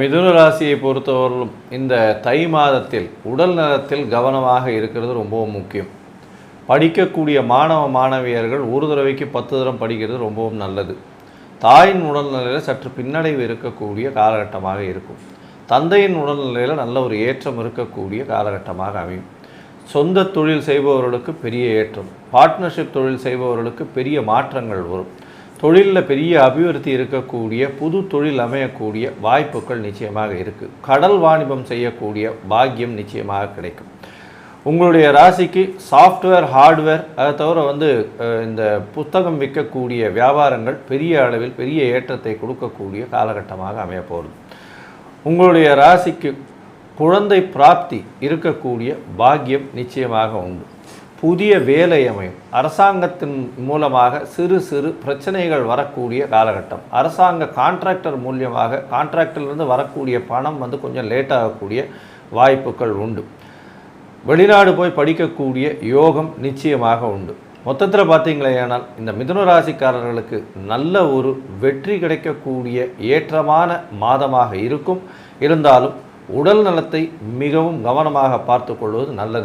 மிதுன ராசியை பொறுத்தவரையிலும் இந்த தை மாதத்தில் உடல் நலத்தில் கவனமாக இருக்கிறது ரொம்பவும் முக்கியம். படிக்கக்கூடிய மாணவ மாணவியர்கள் ஒரு தடவைக்கு பத்து தரம் படிக்கிறது ரொம்பவும் நல்லது. தாயின் உடல்நிலையில் சற்று பின்னடைவு இருக்கக்கூடிய காலகட்டமாக இருக்கும். தந்தையின் உடல்நிலையில் நல்ல ஒரு ஏற்றம் இருக்கக்கூடிய காலகட்டமாக அமையும். சொந்த தொழில் செய்பவர்களுக்கு பெரிய ஏற்றம். பார்ட்னர்ஷிப் தொழில் செய்பவர்களுக்கு பெரிய மாற்றங்கள் வரும். தொழிலில் பெரிய அபிவிருத்தி இருக்கக்கூடிய புது தொழில் அமையக்கூடிய வாய்ப்புகள் நிச்சயமாக இருக்குது கடல் வாணிபம் செய்யக்கூடிய பாக்கியம் நிச்சயமாக கிடைக்கும். உங்களுடைய ராசிக்கு சாஃப்ட்வேர் ஹார்ட்வேர் அதை தவிர வந்து இந்த புத்தகம் விற்கக்கூடிய வியாபாரங்கள் பெரிய அளவில் பெரிய ஏற்றத்தை கொடுக்கக்கூடிய காலகட்டமாக அமையப்போகுது உங்களுடைய ராசிக்கு குழந்தை பிராப்தி இருக்கக்கூடிய பாக்கியம் நிச்சயமாக உண்டு. புதிய வேலை அமையும் அரசாங்கத்தின் மூலமாக சிறு சிறு பிரச்சனைகள் வரக்கூடிய காலகட்டம். அரசாங்க கான்ட்ராக்டர் மூலியமாக கான்ட்ராக்டர்லேருந்து வரக்கூடிய பணம் வந்து கொஞ்சம் லேட்டாகக்கூடிய வாய்ப்புகள் உண்டு. வெளிநாடு போய் படிக்கக்கூடிய யோகம் நிச்சயமாக உண்டு. மொத்தத்தில் பார்த்தீங்களேயானால் இந்த மிதுன ராசிக்காரர்களுக்கு நல்ல ஒரு வெற்றி கிடைக்கக்கூடிய ஏற்றமான மாதமாக இருக்கும். இருந்தாலும் உடல் நலத்தை மிகவும் கவனமாக பார்த்து கொள்வது நல்லது.